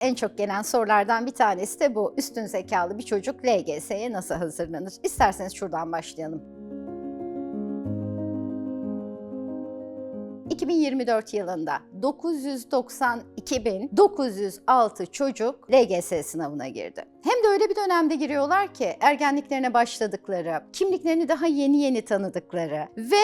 En çok gelen sorulardan bir tanesi de bu. Üstün zekalı bir çocuk LGS'ye nasıl hazırlanır? İsterseniz şuradan başlayalım. 2024 yılında 992.906 çocuk LGS sınavına girdi. Hem de öyle bir dönemde giriyorlar ki ergenliklerine başladıkları, kimliklerini daha yeni yeni tanıdıkları ve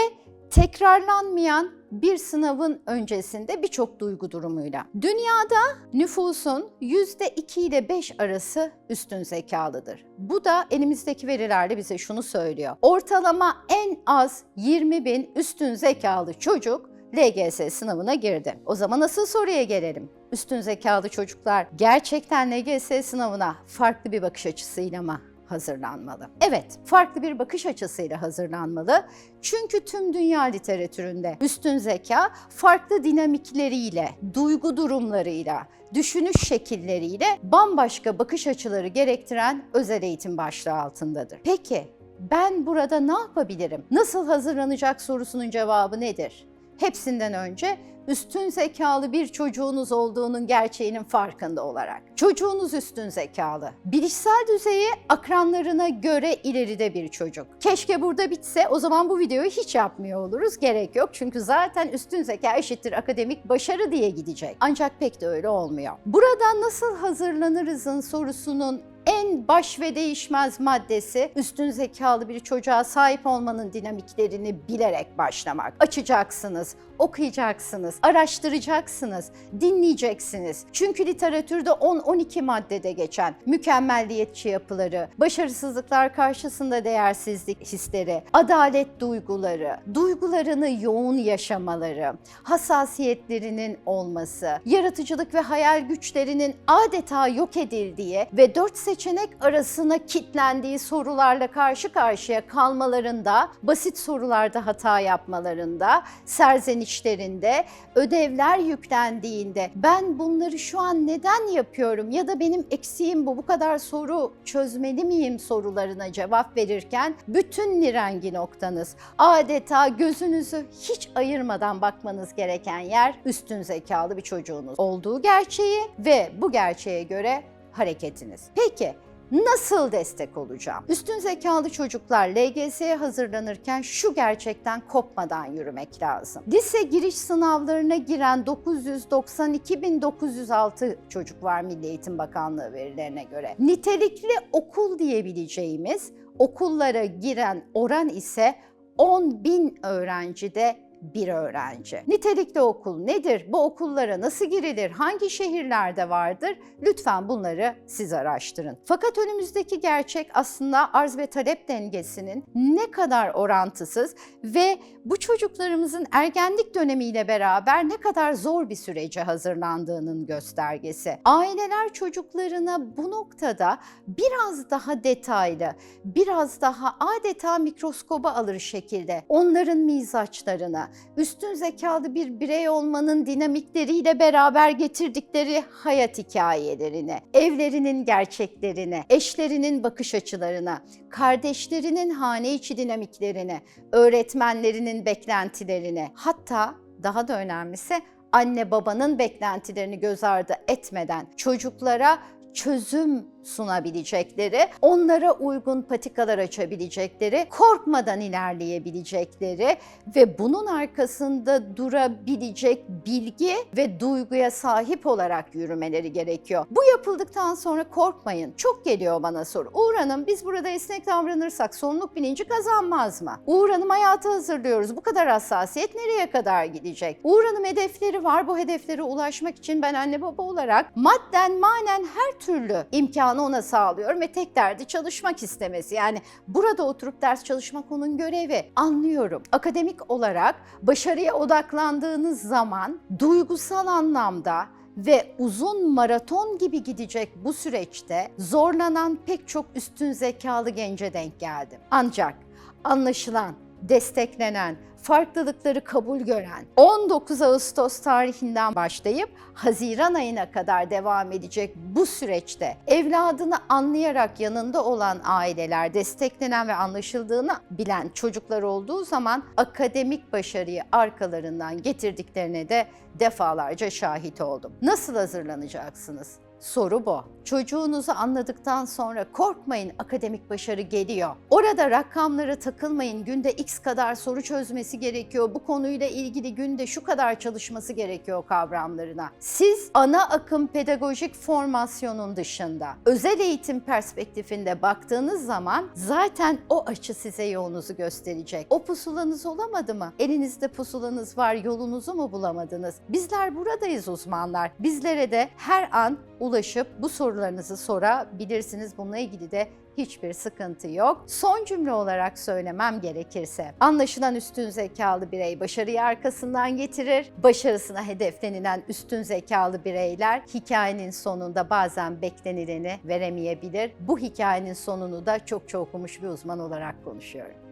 tekrarlanmayan bir sınavın öncesinde birçok duygu durumuyla. Dünyada nüfusun %2 ile 5 arası üstün zekalıdır. Bu da elimizdeki verilerle bize şunu söylüyor. Ortalama en az 20 bin üstün zekalı çocuk LGS sınavına girdi. O zaman asıl soruya gelelim. Üstün zekalı çocuklar gerçekten LGS sınavına farklı bir bakış açısıyla mı hazırlanmalı? Evet, farklı bir bakış açısıyla hazırlanmalı. Çünkü tüm dünya literatüründe üstün zeka farklı dinamikleriyle, duygu durumlarıyla, düşünüş şekilleriyle bambaşka bakış açıları gerektiren özel eğitim başlığı altındadır. Peki ben burada ne yapabilirim? Nasıl hazırlanacak sorusunun cevabı nedir? Hepsinden önce üstün zekalı bir çocuğunuz olduğunun gerçeğinin farkında olarak. Çocuğunuz üstün zekalı. Bilişsel düzeyi akranlarına göre ileride bir çocuk. Keşke burada bitse o zaman bu videoyu hiç yapmıyor oluruz. Gerek yok çünkü zaten üstün zeka eşittir akademik başarı diye gidecek. Ancak pek de öyle olmuyor. Burada nasıl hazırlanırızın sorusunun en baş ve değişmez maddesi üstün zekalı bir çocuğa sahip olmanın dinamiklerini bilerek başlamak. Açacaksınız, okuyacaksınız, araştıracaksınız, dinleyeceksiniz. Çünkü literatürde 10-12 maddede geçen mükemmelliyetçi yapıları, başarısızlıklar karşısında değersizlik hisleri, adalet duyguları, duygularını yoğun yaşamaları, hassasiyetlerinin olması, yaratıcılık ve hayal güçlerinin adeta yok edildiği ve dört seçenek arasına kitlendiği sorularla karşı karşıya kalmalarında, basit sorularda hata yapmalarında, serzenişlerinde, ödevler yüklendiğinde ben bunları şu an neden yapıyorum ya da benim eksiğim bu, bu kadar soru çözmeli miyim sorularına cevap verirken bütün nirengi noktanız adeta gözünüzü hiç ayırmadan bakmanız gereken yer üstün zekalı bir çocuğunuz olduğu gerçeği ve bu gerçeğe göre hareketiniz. Peki Nasıl destek olacağım? Üstün zekalı çocuklar LGS'ye hazırlanırken şu gerçekten kopmadan yürümek lazım. Lise giriş sınavlarına giren 992.906 çocuk var Milli Eğitim Bakanlığı verilerine göre. Nitelikli okul diyebileceğimiz okullara giren oran ise 10.000 öğrencide bir öğrenci. Nitelikli okul nedir? Bu okullara nasıl girilir? Hangi şehirlerde vardır? Lütfen bunları siz araştırın. Fakat önümüzdeki gerçek aslında arz ve talep dengesinin ne kadar orantısız ve bu çocuklarımızın ergenlik dönemiyle beraber ne kadar zor bir sürece hazırlandığının göstergesi. Aileler çocuklarına bu noktada biraz daha detaylı, biraz daha adeta mikroskoba alır şekilde onların mizaçlarını, üstün zekalı bir birey olmanın dinamikleriyle beraber getirdikleri hayat hikayelerini, evlerinin gerçeklerini, eşlerinin bakış açılarına, kardeşlerinin hane içi dinamiklerini, öğretmenlerinin beklentilerini, hatta daha da önemlisi anne babanın beklentilerini göz ardı etmeden çocuklara çözüm sunabilecekleri, onlara uygun patikalar açabilecekleri, korkmadan ilerleyebilecekleri ve bunun arkasında durabilecek bilgi ve duyguya sahip olarak yürümeleri gerekiyor. Bu yapıldıktan sonra korkmayın. Çok geliyor bana soru. Uğur Hanım biz burada esnek davranırsak sorumluluk bilinci kazanmaz mı? Uğur Hanım hayata hazırlıyoruz. Bu kadar hassasiyet nereye kadar gidecek? Uğur Hanım hedefleri var. Bu hedeflere ulaşmak için ben anne baba olarak madden manen her türlü imkanı ona sağlıyorum ve tek derdi çalışmak istemesi. Yani burada oturup ders çalışmak onun görevi. Anlıyorum. Akademik olarak başarıya odaklandığınız zaman duygusal anlamda ve uzun maraton gibi gidecek bu süreçte zorlanan pek çok üstün zekalı gence denk geldim. Ancak anlaşılan, desteklenen, farklılıkları kabul gören 19 Ağustos tarihinden başlayıp Haziran ayına kadar devam edecek bu süreçte evladını anlayarak yanında olan aileler, desteklenen ve anlaşıldığını bilen çocuklar olduğu zaman akademik başarıyı arkalarından getirdiklerine de defalarca şahit oldum. Nasıl hazırlanacaksınız? Soru bu. Çocuğunuzu anladıktan sonra korkmayın akademik başarı geliyor. Orada rakamlara takılmayın. Günde x kadar soru çözmesi gerekiyor. Bu konuyla ilgili günde şu kadar çalışması gerekiyor kavramlarına. Siz ana akım pedagojik formasyonun dışında özel eğitim perspektifinde baktığınız zaman zaten o açı size yolunuzu gösterecek. O pusulanız olamadı mı? Elinizde pusulanız var, yolunuzu mu bulamadınız? Bizler buradayız uzmanlar. Bizlere de her an ulaşıp bu sorularınızı sorabilirsiniz. Bununla ilgili de hiçbir sıkıntı yok. Son cümle olarak söylemem gerekirse, anlaşılan üstün zekalı birey başarıyı arkasından getirir. Başarısına hedeflenilen üstün zekalı bireyler hikayenin sonunda bazen beklenileni veremeyebilir. Bu hikayenin sonunu da çok çok okumuş bir uzman olarak konuşuyorum.